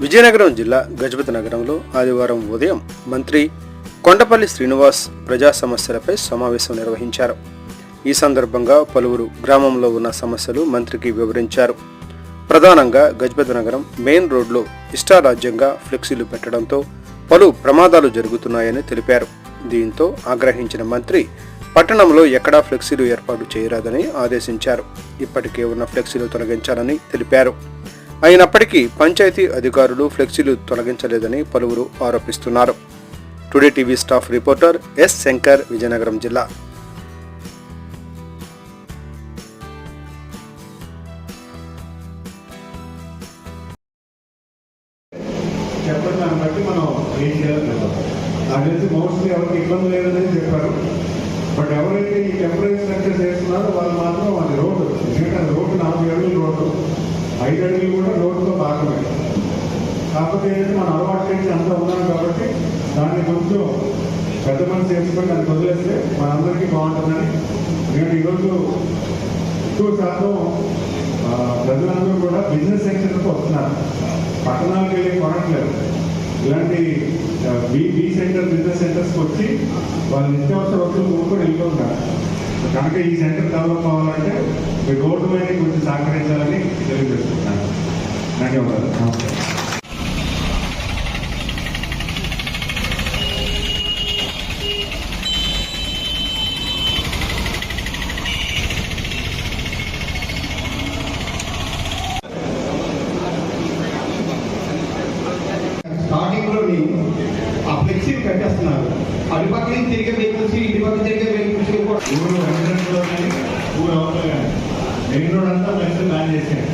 విజయనగరం జిల్లా గజపతి నగరంలో ఆదివారం ఉదయం మంత్రి కొండపల్లి శ్రీనివాస్ ప్రజా సమస్యలపై సమావేశం నిర్వహించారు. ఈ సందర్భంగా పలువురు గ్రామంలో ఉన్న సమస్యలు మంత్రికి వివరించారు. ప్రధానంగా గజపతి నగరం మెయిన్ రోడ్లో ఇష్టారాజ్యంగా ఫ్లెక్సీలు పెట్టడంతో పలు ప్రమాదాలు జరుగుతున్నాయని తెలిపారు. దీంతో ఆగ్రహించిన మంత్రి పట్టణంలో ఎక్కడా ఫ్లెక్సీలు ఏర్పాటు చేయరాదని ఆదేశించారు. ఇప్పటికే ఉన్న ఫ్లెక్సీలు తొలగించాలని తెలిపారు. అయినప్పటికీ పంచాయతీ అధికారులు ఫ్లెక్సీలు తొలగించలేదని పలువురు ఆరోపిస్తున్నారు. Today TV staff reporter S Shankar Vizianagaram జిల్లా. చెప్పండి దాన్ని బట్టి మనం ఏం చేయాలి నాకు తెలిసి మోస్ట్లీ ఎవరికి ఇబ్బంది లేదని చెప్పారు. బట్ ఎవరైతే ఈ టెంపరేచర్ స్ట్రక్చర్ చేస్తున్నారో వాళ్ళు మాత్రం అది రోడ్డు ఎందుకంటే అది రోడ్డు నాలుగు అడుగులు రోడ్డు ఐదు అడుగులు కూడా రోడ్డుతో భాగమే. కాకపోతే ఏంటంటే మనం అలవాటు చేసి అంతా ఉన్నాం కాబట్టి దాన్ని కొంచెం పెద్ద మనసు చేసుకొని దాన్ని వదిలేస్తే మనందరికీ బాగుంటుందని నేను ఈరోజు ఎక్కువ శాతం ప్రజలందరూ కూడా బిజినెస్ సెంటర్కి వస్తున్నారు. పట్టణాలకు వెళ్ళి కొనట్లేదు. ఇలాంటి బీ బి సెంటర్ బిజినెస్ సెంటర్స్కి వచ్చి వాళ్ళు నిత్యావసర వస్తువులు కొనుక్కొని వెళ్ళిపోతున్నారు కనుక ఈ సెంటర్ డెవలప్ అవ్వాలంటే మీ రోడ్డు మీద కొంచెం సహకరించాలని ధన్యవాదాలు నమస్తే స్టార్టింగ్ ఆ ఫ్లెక్సీ కట్టేస్తున్నారు. అటు పక్క నుంచి తిరిగే వెహికల్స్ ఇటు పక్క తిరిగే వెహికల్స్ కూడా ఊరు వెంకటలో కానీ ఊరు అవతల కానీ మెయిన్ రోడ్ అంతా లక్షలు బ్యాన్ చేశాను